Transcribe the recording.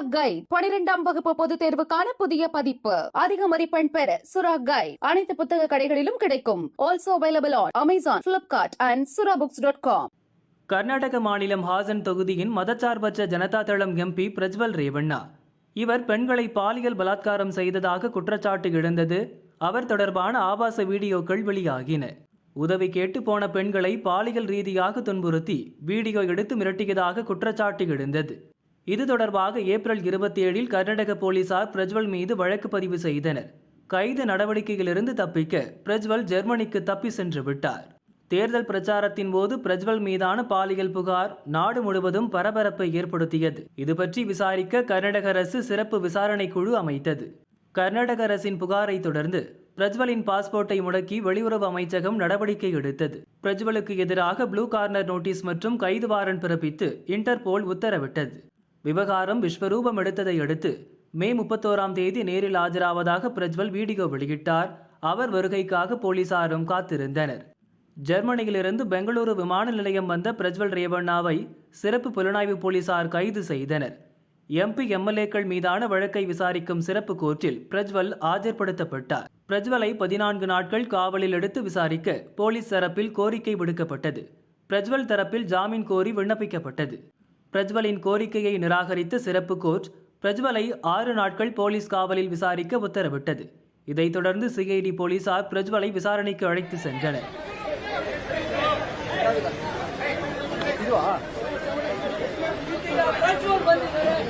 சுராக் guide பனிரெண்டாம் வகுப்பு பொதுத் தேர்வுக்கான புதிய பதிப்பு. அதிக மதிப்பெண் பெற சுராக் கைட் அனைத்து புத்தக கடைகளிலும் கிடைக்கும். Also available on Amazon Flipkart and Sura books dot com Karnataka மாநிலம் ஹாசன் தொகுதியின் மதச்சார்பற்ற ஜனதா தளம் எம்பி பிரஜ்வல் ரேவண்ணா. இவர் பெண்களை பாலியல் பலாத்காரம் செய்ததாக குற்றச்சாட்டு எழுந்தது. அவர் தொடர்பான ஆபாச வீடியோக்கள் வெளியாகின. உதவி கேட்டு போன பெண்களை பாலியல் ரீதியாக துன்புறுத்தி வீடியோ எடுத்து மிரட்டியதாக குற்றச்சாட்டு எழுந்தது. இது தொடர்பாக ஏப்ரல் இருபத்தி ஏழில் கர்நாடக போலீசார் பிரஜ்வல் மீது வழக்கு பதிவு செய்தனர். கைது நடவடிக்கையிலிருந்து தப்பிக்க பிரஜ்வல் ஜெர்மனிக்கு தப்பி சென்று விட்டார். தேர்தல் பிரச்சாரத்தின் போது பிரஜ்வல் மீதான பாலியல் புகார் நாடு முழுவதும் பரபரப்பை ஏற்படுத்தியது. இது பற்றி விசாரிக்க கர்நாடக அரசு சிறப்பு விசாரணை குழு அமைத்தது. கர்நாடக அரசின் புகாரை தொடர்ந்து பிரஜ்வலின் பாஸ்போர்ட்டை முடக்கி வெளியுறவு அமைச்சகம் நடவடிக்கை எடுத்தது. பிரஜ்வலுக்கு எதிராக ப்ளூ கார்னர் நோட்டீஸ் மற்றும் கைது வாரண்ட் பிறப்பித்து இன்டர்போல் உத்தரவிட்டது. விவகாரம் விஸ்வரூபம் எடுத்ததை அடுத்து மே முப்பத்தோராம் தேதி நேரில் ஆஜராவதாக பிரஜ்வல் வீடியோ வெளியிட்டார். அவர் வருகைக்காக போலீசாரும் காத்திருந்தனர். ஜெர்மனியிலிருந்து பெங்களூரு விமான நிலையம் வந்த பிரஜ்வல் ரேவண்ணாவை சிறப்பு புலனாய்வு போலீசார் கைது செய்தனர். எம்பி எம்எல்ஏக்கள் மீதான வழக்கை விசாரிக்கும் சிறப்பு கோர்ட்டில் பிரஜ்வல் ஆஜர்படுத்தப்பட்டார். பிரஜ்வலை பதினான்கு நாட்கள் காவலில் எடுத்து விசாரிக்க போலீஸ் தரப்பில் கோரிக்கை விடுக்கப்பட்டது. பிரஜ்வல் தரப்பில் ஜாமீன் கோரி விண்ணப்பிக்கப்பட்டது. பிரஜ்வலின் கோரிக்கையை நிராகரித்த சிறப்பு கோர்ட் பிரஜ்வலை ஆறு நாட்கள் போலீஸ் காவலில் விசாரிக்க உத்தரவிட்டது இதைத் தொடர்ந்து சிஐடி போலீசார் பிரஜ்வலை விசாரணைக்கு அழைத்து சென்றனர் ಬಂದಿದ್ದಾರೆ